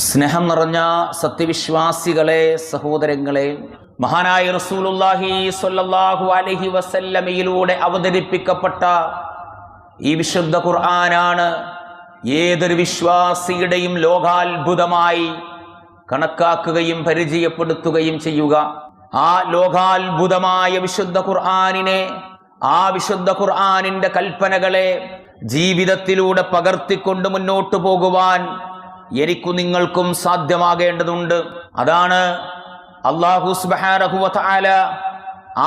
സ്നേഹം നിറഞ്ഞ സത്യവിശ്വാസികളെ സഹോദരങ്ങളെ മഹാനായ റസൂലുല്ലാഹി സ്വല്ലല്ലാഹു അലൈഹി വസല്ലമയിലൂടെ അവതരിപ്പിക്കപ്പെട്ട ഈ വിശുദ്ധ ഖുർആനാണ് ഏതൊരു വിശ്വാസിയുടെയും ലോകാത്ഭുതമായി കണക്കാക്കുകയും പരിചയപ്പെടുത്തുകയും ചെയ്യുക. ആ ലോകാത്ഭുതമായ വിശുദ്ധ ഖുർആനിനെ ആ വിശുദ്ധ ഖുർആനിന്റെ കൽപ്പനകളെ ജീവിതത്തിലൂടെ പകർത്തിക്കൊണ്ട് മുന്നോട്ടു പോകുവാൻ എനിക്കു നിങ്ങൾക്കും സാധ്യമാകേണ്ടതുണ്ട്. അതാണ് അള്ളാഹു സുബ്ഹാനഹു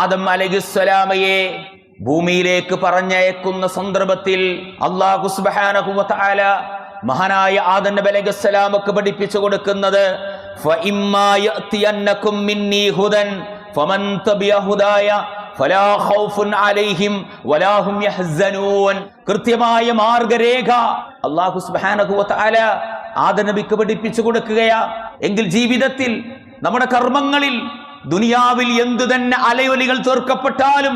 ആദം അലൈഹിസ്സലാമയെ ഭൂമിയിലേക്ക് പറഞ്ഞയക്കുന്ന സന്ദർഭത്തിൽ അള്ളാഹുസ്ബഹാനഹുവ മഹാനായ ആദൻ നബി അലൈഹിസ്സലാമക്ക് പഠിപ്പിച്ചു കൊടുക്കുന്നത് കൃത്യമായ മാർഗരേഖ അല്ലാഹു സുബ്ഹാനഹു തആല പഠിപ്പിച്ചു കൊടുക്കുകയാ. എങ്കിൽ ജീവിതത്തിൽ നമ്മുടെ കർമ്മങ്ങളിൽ ദുനിയാവിൽ എന്തു തന്നെ അലയൊലികൾ തീർക്കപ്പെട്ടാലും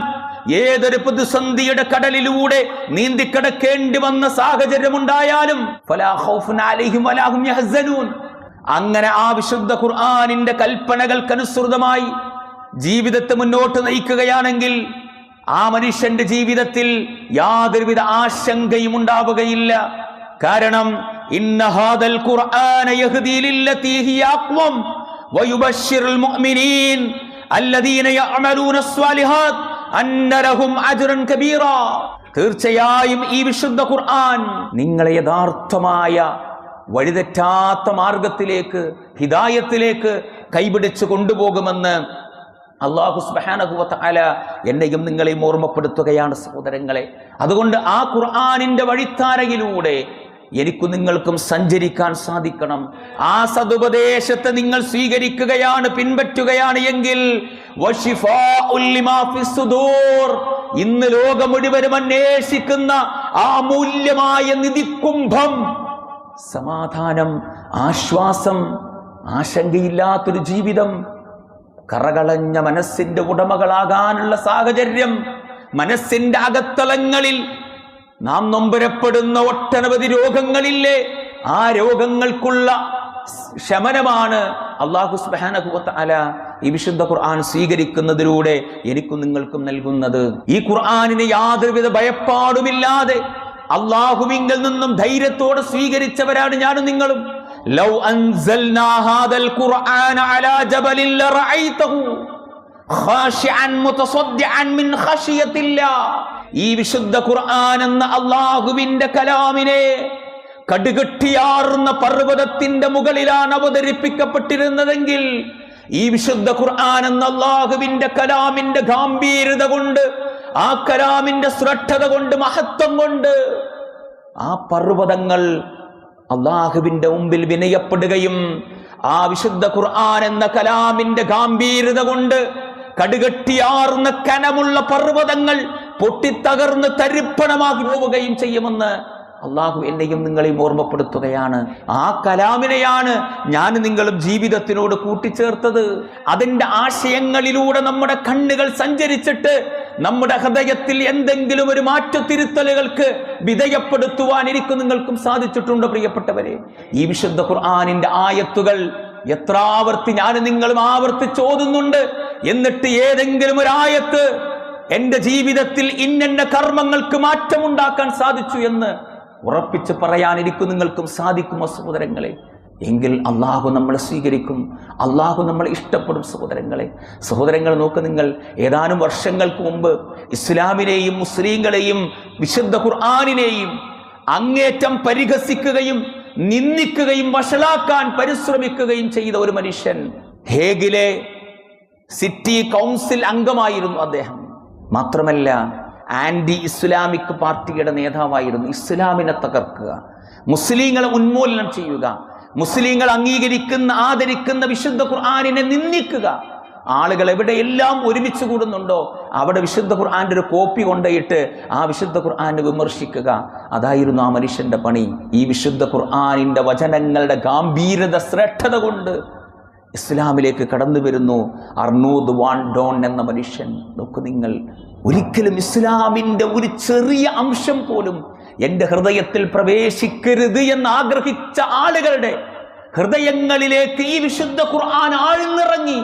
ഏതൊരു പ്രതിസന്ധിയുടെ കടലിലൂടെ നീന്തിക്കടക്കേണ്ടി വന്ന സാഹചര്യമുണ്ടായാലും അങ്ങനെ ആ വിശുദ്ധ ഖുർആാനിന്റെ കൽപ്പനകൾക്കനുസൃതമായി ജീവിതത്തെ മുന്നോട്ട് നയിക്കുകയാണെങ്കിൽ ആ മനുഷ്യന്റെ ജീവിതത്തിൽ യാതൊരുവിധ ആശങ്കയും ഉണ്ടാവുകയില്ല. കാരണം ഇന്ന ഹാദൽ ഖുർആന അജ്റൻ തീർച്ചയായും ഈ വിശുദ്ധ ഖുർആൻ നിങ്ങളെ യഥാർത്ഥമായ വഴിതെറ്റാത്ത മാർഗത്തിലേക്ക് ഹിതായത്തിലേക്ക് കൈപിടിച്ച് കൊണ്ടുപോകുമെന്ന് അള്ളാഹു സുബാനഹുവത്ത അല എന്നെയും നിങ്ങളെയും ഓർമ്മപ്പെടുത്തുകയാണ് സഹോദരങ്ങളെ. അതുകൊണ്ട് ആ ഖുർആാനിന്റെ വഴിത്താരയിലൂടെ എനിക്കും നിങ്ങൾക്കും സഞ്ചരിക്കാൻ സാധിക്കണം ആ സതുപദേശത്തെ നിങ്ങൾ സ്വീകരിക്കുകയാണ് പിൻപറ്റുകയാണ് എങ്കിൽ. ഇന്ന് ലോകം മുഴുവനും അന്വേഷിക്കുന്ന ആ മൂല്യമായ നിധിക്കുംഭം സമാധാനം ആശ്വാസം ആശങ്കയില്ലാത്തൊരു ജീവിതം കറകളഞ്ഞ മനസ്സിന്റെ ഉടമകളാകാനുള്ള സാഹചര്യം മനസ്സിന്റെ അകത്തളങ്ങളിൽ നാം നൊമ്പരപ്പെടുന്ന ഒട്ടനവധി രോഗങ്ങളില്ലേ? ആ രോഗങ്ങൾക്കുള്ള ശമനമാണ് അള്ളാഹു സുബ്ഹാനഹു അല ഈ വിശുദ്ധ ഖുർആൻ സ്വീകരിക്കുന്നതിലൂടെ എനിക്കും നിങ്ങൾക്കും നൽകുന്നത്. ഈ ഖുർആാനിന് യാതൊരുവിധ ഭയപ്പാടുമില്ലാതെ അള്ളാഹുവിങ്കിൽ നിന്നും ധൈര്യത്തോടെ സ്വീകരിച്ചവരാണ് ഞാനും നിങ്ങളും. ലൗ അൻസൽനാ ഹാദൽ ഖുർആന അലാ ജബലിൻ ലറഅയ്തഹു ഖാശിഅൻ മുതസദ്ദിഅൻ മിൻ ഖശിയത്തില്ലാ ഈ വിശുദ്ധ ഖുർആൻ എന്ന അള്ളാഹുവിന്റെ കലാമിനെ കടുകെട്ടിയാറുന്ന പർവതത്തിന്റെ മുകളിലാണ് അവതരിപ്പിക്കപ്പെട്ടിരുന്നതെങ്കിൽ ഈ വിശുദ്ധ ഖുർആൻ എന്ന അള്ളാഹുവിന്റെ കലാമിന്റെ ഗാംഭീര്യത കൊണ്ട് ആ കലാമിന്റെ ശ്രദ്ധത കൊണ്ട് മഹത്വം കൊണ്ട് ആ പർവതങ്ങൾ അള്ളാഹുവിന്റെ മുമ്പിൽ വിനയപ്പെടുകയും ആ വിശുദ്ധ ഖുർആൻ എന്ന കലാമിന്റെ ഗാംഭീര്യത കൊണ്ട് കടുകെട്ടിയാറുന്ന കനമുള്ള പർവതങ്ങൾ പൊട്ടിത്തകർന്ന് തരിപ്പണമാക്കി പോവുകയും ചെയ്യുമെന്ന് അള്ളാഹു എന്നെയും നിങ്ങളെയും ഓർമ്മപ്പെടുത്തുകയാണ്. ആ കലാമിനെയാണ് ഞാൻ നിങ്ങളും ജീവിതത്തിനോട് കൂട്ടിച്ചേർത്തത്. അതിന്റെ ആശയങ്ങളിലൂടെ നമ്മുടെ കണ്ണുകൾ സഞ്ചരിച്ചിട്ട് നമ്മുടെ ഹൃദയത്തിൽ എന്തെങ്കിലും ഒരു മാറ്റത്തിരുത്തലുകൾക്ക് വിധേയപ്പെടുത്തുവാൻ എനിക്ക് നിങ്ങൾക്കും സാധിച്ചിട്ടുണ്ട് പ്രിയപ്പെട്ടവരെ. ഈ വിശുദ്ധ ഖുർആാനിന്റെ ആയത്തുകൾ എത്രാവർത്തി ഞാൻ നിങ്ങളും ആവർത്തിച്ചോതുന്നുണ്ട് എന്നിട്ട് ഏതെങ്കിലും ഒരു ആയത്ത് എന്റെ ജീവിതത്തിൽ ഇന്നെന്ന കർമ്മങ്ങൾക്ക് മാറ്റമുണ്ടാക്കാൻ സാധിച്ചു എന്ന് ഉറപ്പിച്ച് പറയാനിരിക്കും നിങ്ങൾക്കും സാധിക്കുമോ സഹോദരങ്ങളെ? എങ്കിൽ അള്ളാഹു നമ്മളെ സ്വീകരിക്കും. അള്ളാഹു നമ്മളെ ഇഷ്ടപ്പെടും സഹോദരങ്ങളെ. സഹോദരങ്ങൾ നോക്ക് നിങ്ങൾ. ഏതാനും വർഷങ്ങൾക്ക് മുമ്പ് ഇസ്ലാമിനെയും മുസ്ലിങ്ങളെയും വിശുദ്ധ ഖുർആാനിനെയും അങ്ങേറ്റം പരിഹസിക്കുകയും നിന്ദിക്കുകയും വഷളാക്കാൻ പരിശ്രമിക്കുകയും ചെയ്ത ഒരു മനുഷ്യൻ ഹേഗിലെ സിറ്റി കൗൺസിൽ അംഗമായിരുന്നു അദ്ദേഹം. മാത്രമല്ല ആന്റി ഇസ്ലാമിക് പാർട്ടിയുടെ നേതാവായിരുന്നു. ഇസ്ലാമിനെ തകർക്കുക. മുസ്ലിങ്ങളെ ഉന്മൂലനം ചെയ്യുക. മുസ്ലിങ്ങൾ അംഗീകരിക്കുന്ന ആദരിക്കുന്ന വിശുദ്ധ ഖുർആാനിനെ നിന്ദിക്കുക. ആളുകൾ എവിടെയെല്ലാം ഒരുമിച്ച് കൂടുന്നുണ്ടോ അവിടെ വിശുദ്ധ ഖുർആാന്റെ ഒരു കോപ്പി കൊണ്ടുപോയിട്ട് ആ വിശുദ്ധ ഖുർആാനെ വിമർശിക്കുക. അതായിരുന്നു ആ മനുഷ്യന്റെ പണി. ഈ വിശുദ്ധ ഖുർആാനിന്റെ വചനങ്ങളുടെ ഗാംഭീരത ശ്രേഷ്ഠത കൊണ്ട് ഇസ്ലാമിലേക്ക് കടന്നു വരുന്നു. അർണൂദ് വാൻ ഡോൺ എന്ന മനുഷ്യൻ. നോക്കു നിങ്ങൾ. ഒരിക്കലും ഇസ്ലാമിന്റെ ഒരു ചെറിയ അംശം പോലും എന്റെ ഹൃദയത്തിൽ പ്രവേശിക്കരുത് എന്ന് ആഗ്രഹിച്ച ആളുകളുടെ ഹൃദയങ്ങളിലേക്ക് ഈ വിശുദ്ധ ഖുർആൻ ആഴ്ന്നിറങ്ങി.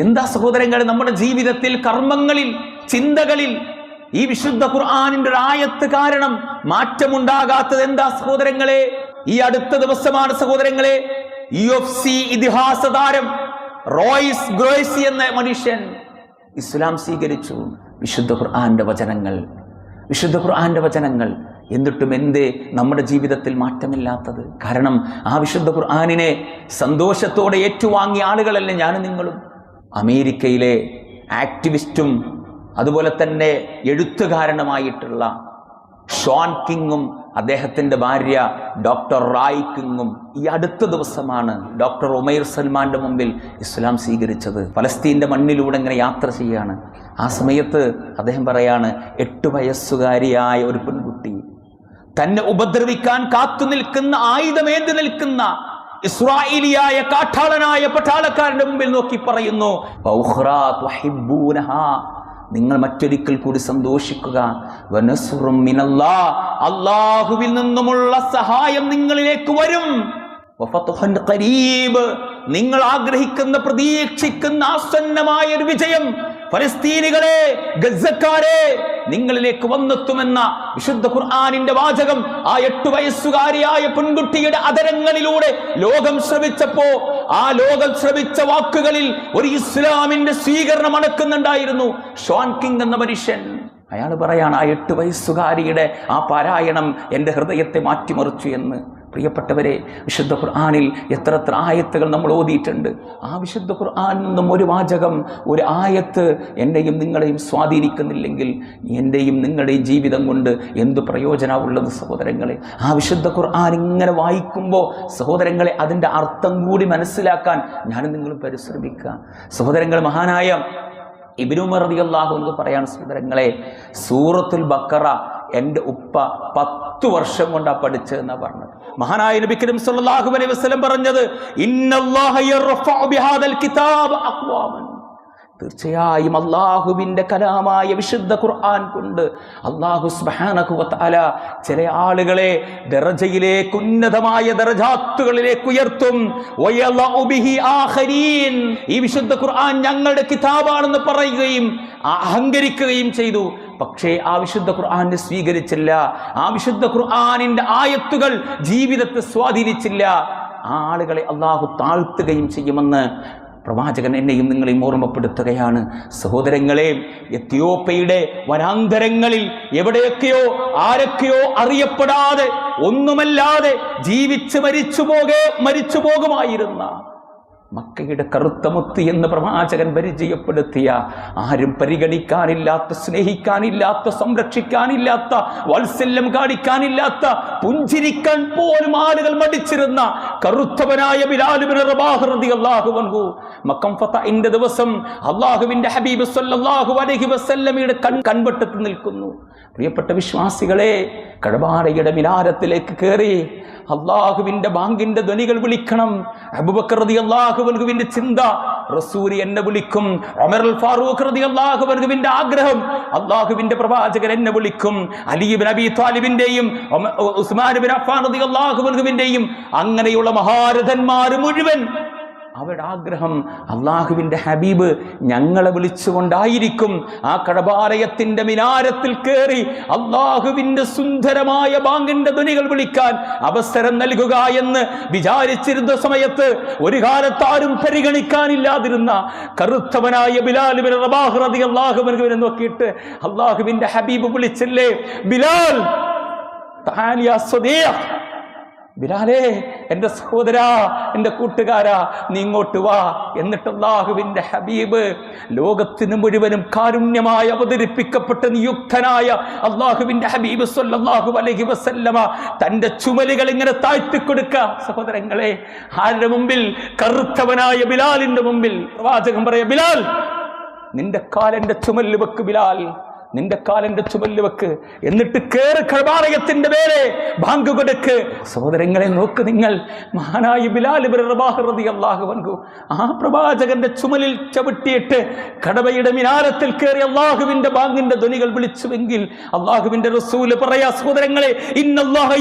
എന്താ സഹോദരങ്ങൾ നമ്മുടെ ജീവിതത്തിൽ കർമ്മങ്ങളിൽ ചിന്തകളിൽ ഈ വിശുദ്ധ ഖുർആാനിന്റെ ഒരു ആയത്ത് കാരണം മാറ്റമുണ്ടാകാത്തത് എന്താ സഹോദരങ്ങളെ? ഈ അടുത്ത ദിവസമാണ് സഹോദരങ്ങളെ യു എഫ് സി ഇതിഹാസ താരം റോയിസ് ഗ്രോയ്സി എന്ന മനുഷ്യൻ ഇസ്ലാം സ്വീകരിച്ചു. വിശുദ്ധ ഖുർആന്റെ വചനങ്ങൾ വിശുദ്ധ ഖുർആന്റെ വചനങ്ങൾ. എന്നിട്ടും എന്തേ നമ്മുടെ ജീവിതത്തിൽ മാറ്റമില്ലാത്തത്? കാരണം ആ വിശുദ്ധ ഖുർആാനിനെ സന്തോഷത്തോടെ ഏറ്റുവാങ്ങിയ ആളുകളല്ലേ ഞാനും നിങ്ങളും. അമേരിക്കയിലെ ആക്ടിവിസ്റ്റും അതുപോലെ തന്നെ എഴുത്തുകാരനുമായിട്ടുള്ള ഷോൺ കിങ്ങും അദ്ദേഹത്തിന്റെ ഭാര്യ ഡോക്ടർ റായ് കിങ്ങും ഈ അടുത്ത ദിവസമാണ് ഡോക്ടർ ഉമൈർ സൽമാന്റെ മുമ്പിൽ ഇസ്ലാം സ്വീകരിച്ചത് ഫലസ്തീന്റെ മണ്ണിലൂടെ ഇങ്ങനെ യാത്ര ചെയ്യാണ് ആ സമയത്ത് അദ്ദേഹം പറയാണ് എട്ട് വയസ്സുകാരിയായ ഒരു പെൺകുട്ടി തന്നെ ഉപദ്രവിക്കാൻ കാത്തു നിൽക്കുന്ന ആയുധമേന്തി നിൽക്കുന്ന ഇസ്രായേലിയായ കാട്ടാളനായ പട്ടാളക്കാരന്റെ മുമ്പിൽ നോക്കി പറയുന്നു. നിങ്ങൾ മറ്റൊരിക്കൽ കൂടി സന്തോഷിക്കുക. അള്ളാഹുവിൽ നിന്നുമുള്ള സഹായം നിങ്ങളിലേക്ക് വരും. നിങ്ങൾ ആഗ്രഹിക്കുന്ന പ്രതീക്ഷിക്കുന്ന ആസന്നമായ ഒരു വിജയം ഫലസ്തീനികളെ ഗസക്കാരെ നിങ്ങളിലേക്ക് വന്നെത്തുമെന്ന വിശുദ്ധ ഖുർആാനിന്റെ വാചകം ആ എട്ടു വയസ്സുകാരിയായ പെൺകുട്ടിയുടെ അതരങ്ങളിലൂടെ ലോകം ശ്രമിച്ചപ്പോ ആ ലോകം ശ്രമിച്ച വാക്കുകളിൽ ഒരു ഇസ്ലാമിന്റെ സ്വീകരണം അടക്കുന്നുണ്ടായിരുന്നു. ഷോൺ കിങ് എന്ന മനുഷ്യൻ അയാൾ പറയാണ് ആ എട്ട് വയസ്സുകാരിയുടെ ആ പാരായണം എന്റെ ഹൃദയത്തെ മാറ്റിമറിച്ചു എന്ന്. പ്രിയപ്പെട്ടവരെ വിശുദ്ധ ഖുർആാനിൽ എത്ര ആയത്തുകൾ നമ്മൾ ഓതിയിട്ടുണ്ട്. ആ വിശുദ്ധ ഖുർആാനിൽ നിന്നും ഒരു വാചകം ഒരു ആയത്ത് എന്റെയും നിങ്ങളെയും സ്വാധീനിക്കുന്നില്ലെങ്കിൽ എന്റെയും നിങ്ങളുടെയും ജീവിതം കൊണ്ട് എന്ത് പ്രയോജനമുള്ളത് സഹോദരങ്ങളെ? ആ വിശുദ്ധ ഖുർആൻ ഇങ്ങനെ വായിക്കുമ്പോൾ സഹോദരങ്ങളെ അതിന്റെ അർത്ഥം കൂടി മനസ്സിലാക്കാൻ ഞാനും നിങ്ങളും പരിശ്രമിക്കുക. സഹോദരങ്ങൾ മഹാനായ ഇബിനുമർ റളിയല്ലാഹു എന്ന് പറയാൻ സഹോദരങ്ങളെ സൂറത്തുൽ ബക്കറ എന്റെ ഉപ്പ പത്ത് വർഷം കൊണ്ടാണ് പഠിച്ചതെന്നാണ് പറഞ്ഞത്. മഹാനായ നബി കരീം സല്ലല്ലാഹു അലൈഹി വസല്ലം പറഞ്ഞത് ഇന്നല്ലാഹ യർഫഉ ബിഹാദൽ കിതാബ് അഖ്വാമൻ. തീർച്ചയായും അള്ളാഹുവിന്റെ കലാമായ വിശുദ്ധ ഖുർആൻ കൊണ്ട് അള്ളാഹു സുബ്ഹാനഹു അല ചില ആളുകളെ ദറജയിലേക്ക് ഉന്നതമായ ദറജാത്തുകളിലേക്ക് ഉയർത്തും. ഈ വിശുദ്ധ ഖുർആൻ ഞങ്ങളുടെ കിതാബാണെന്ന് പറയുകയും അഹങ്കരിക്കുകയും ചെയ്തു. പക്ഷേ ആ വിശുദ്ധ ഖുർആാനെ സ്വീകരിച്ചില്ല. ആ വിശുദ്ധ ഖുർആാനിന്റെ ആയത്തുകൾ ജീവിതത്തെ സ്വാധീനിച്ചില്ല. ആളുകളെ അള്ളാഹു താഴ്ത്തുകയും ചെയ്യുമെന്ന് പ്രവാചകൻ എന്നെയും നിങ്ങളെയും ഓർമ്മപ്പെടുത്തുകയാണ്. സഹോദരങ്ങളെ എത്യോപ്യയുടെ വനാന്തരങ്ങളിൽ എവിടെയൊക്കെയോ ആരൊക്കെയോ അറിയപ്പെടാതെ ഒന്നുമല്ലാതെ ജീവിച്ച് മരിച്ചു പോകേ മരിച്ചു പോകുമായിരുന്ന മക്കയുടെ കറുത്ത മുത്ത് എന്ന് പ്രവാചകൻ പരിചയപ്പെടുത്തിയ ആരും പരിഗണിക്കാനില്ലാത്ത സ്നേഹിക്കാനില്ലാത്ത സംരക്ഷിക്കാനില്ലാത്ത വാത്സല്യം കാണിക്കാനില്ലാത്ത പുഞ്ചിരിക്കാൻ പോലും ആളുകൾ മടിച്ചിരുന്ന കറുത്തവനായ ബിലാലുബിൻ റബാഹ് റളിയല്ലാഹു അൻഹു. മക്കം ഫതഹിന്റെ ദിവസം അള്ളാഹുവിന്റെ ഹബീബ് സല്ലല്ലാഹു അലൈഹി വസല്ലമയുടെ കൺ കൺവട്ടത്ത് നിൽക്കുന്നു. പ്രിയപ്പെട്ട വിശ്വാസികളെ കടപാടയുടെ മിനാരത്തിലേക്ക് കയറി അള്ളാഹുവിന്റെ ബാങ്കിന്റെ ധ്വനികൾ വിളിക്കണം. അബുബക്രതി റതി അള്ളാഹുവിന്റെ ചിന്ത. റസൂരി എന്നെ വിളിക്കും. അൽ ഫാറൂഖ് റതി അള്ളാഹുവിന്റെ ആഗ്രഹം. അള്ളാഹുവിന്റെ പ്രവാചകൻ എന്നെ വിളിക്കും. അലിബിൻ അബി താലിബിന്റെയും ഉസ്മാൻ ബിൻ അഫാൻ റതി അള്ളാഹുവിന്റെയും അങ്ങനെയുള്ള മഹാരഥന്മാർ മുഴുവൻ അവരുടെ ആഗ്രഹം അള്ളാഹുവിന്റെ ഹബീബ് ഞങ്ങളെ വിളിച്ചുകൊണ്ടായിരിക്കും. ആ കടബാലയത്തിന്റെ മിനാരത്തിൽ കയറി അള്ളാഹുവിന്റെ സുന്ദരമായ ബാങ്കിന്റെ ധ്വനികൾ വിളിക്കാൻ അവസരം നൽകുക എന്ന് വിചാരിച്ചിരുന്ന സമയത്ത് ഒരു കാലത്താരും പരിഗണിക്കാനില്ലാതിരുന്ന കറുത്തവനായ ബിലാലുബിൻ റബാഹ് റതി നോക്കിയിട്ട് അള്ളാഹുവിന്റെ ഹബീബ് വിളിച്ചില്ലേ ബിലാൽ താനിയ സ്വദീഖ്. ബിലാലേ എന്റെ സഹോദരാ എന്റെ കൂട്ടുകാരാ നീ ഇങ്ങോട്ട് വാ എന്നിട്ട് അള്ളാഹുവിന്റെ ഹബീബ് ലോകത്തിന് മുഴുവനും കാരുണ്യമായി അവതരിപ്പിക്കപ്പെട്ട നിയുക്തനായ അള്ളാഹുവിന്റെ ഹബീബ് സല്ലല്ലാഹു അലഹി വസല്ലമ തന്റെ ചുമലുകൾ ഇങ്ങനെ താഴ്ത്തി താഴ്ത്തിക്കൊടുക്ക സഹോദരങ്ങളെ ആരുടെ മുമ്പിൽ? കറുത്തവനായ ബിലാലിന്റെ മുമ്പിൽ. പ്രവാചകൻ പറയ ബിലാൽ നിന്റെ കാലന്റെ ചുമൽ വെക്ക് ബിലാൽ. നിന്റെ കാലിന്റെ ചുമൽ വെക്ക്. എന്നിട്ട് കേറ് കഴബാലയത്തിന്റെ മേലെ. ബാങ്ക് കൊടുക്ക്. സഹോദരങ്ങളെ നോക്ക് നിങ്ങൾ. മഹാനായി ബിലാൽ റളിയല്ലാഹു അൻഹു ആ പ്രവാചകന്റെ ചുമലിൽ ചവിട്ടിയിട്ട് കടവയുടെ മിനാരത്തിൽ കയറി അള്ളാഹുവിന്റെ ബാങ്കിന്റെ ധ്വനികൾ വിളിച്ചുവെങ്കിൽ അള്ളാഹുവിന്റെ റസൂൽ പറയാ സഹോദരങ്ങളെ ഇന്നല്ലാഹ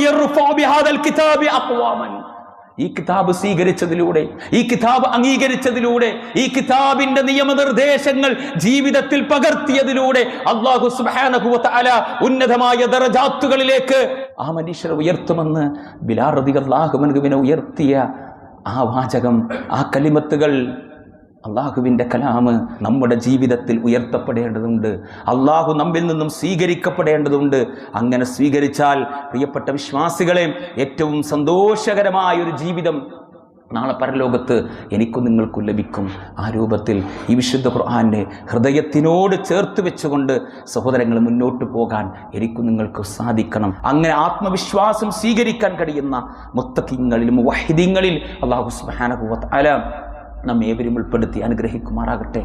ഈ കിതാബ് സ്വീകരിച്ചതിലൂടെ ഈ കിതാബ് അംഗീകരിച്ചതിലൂടെ ഈ കിതാബിന്റെ നിയമനിർദ്ദേശങ്ങൾ ജീവിതത്തിൽ പകർത്തിയതിലൂടെ അള്ളാഹു സുബാനഹുല ഉന്നതമായ ദറജാത്തുകളിലേക്ക് ആ മനുഷ്യരെ ഉയർത്തുമെന്ന് ബിലാൽ ലാഹുമനുവിനെ ഉയർത്തിയ ആ വാചകം ആ കലിമത്തുകൾ അള്ളാഹുവിന്റെ കലാമ് നമ്മുടെ ജീവിതത്തിൽ ഉയർത്തപ്പെടേണ്ടതുണ്ട്. അള്ളാഹു നമ്മിൽ നിന്നും സ്വീകരിക്കപ്പെടേണ്ടതുണ്ട്. അങ്ങനെ സ്വീകരിച്ചാൽ പ്രിയപ്പെട്ട വിശ്വാസികളെ ഏറ്റവും സന്തോഷകരമായ ഒരു ജീവിതം നാളെ പരലോകത്ത് എനിക്കും നിങ്ങൾക്കും ലഭിക്കും. ആ രൂപത്തിൽ ഈ വിശുദ്ധ ഖുർആാനെ ഹൃദയത്തിനോട് ചേർത്ത് വെച്ചുകൊണ്ട് സഹോദരങ്ങൾ മുന്നോട്ട് പോകാൻ എനിക്കും നിങ്ങൾക്ക് സാധിക്കണം. അങ്ങനെ ആത്മവിശ്വാസം സ്വീകരിക്കാൻ കഴിയുന്ന മുത്തക്കിങ്ങളിലും വഹിദിങ്ങളിൽ അള്ളാഹു സുബാനഹുവത്ത് അല നമ്മേവരും ഉൾപ്പെടുത്തി അനുഗ്രഹിക്കുമാറാകട്ടെ.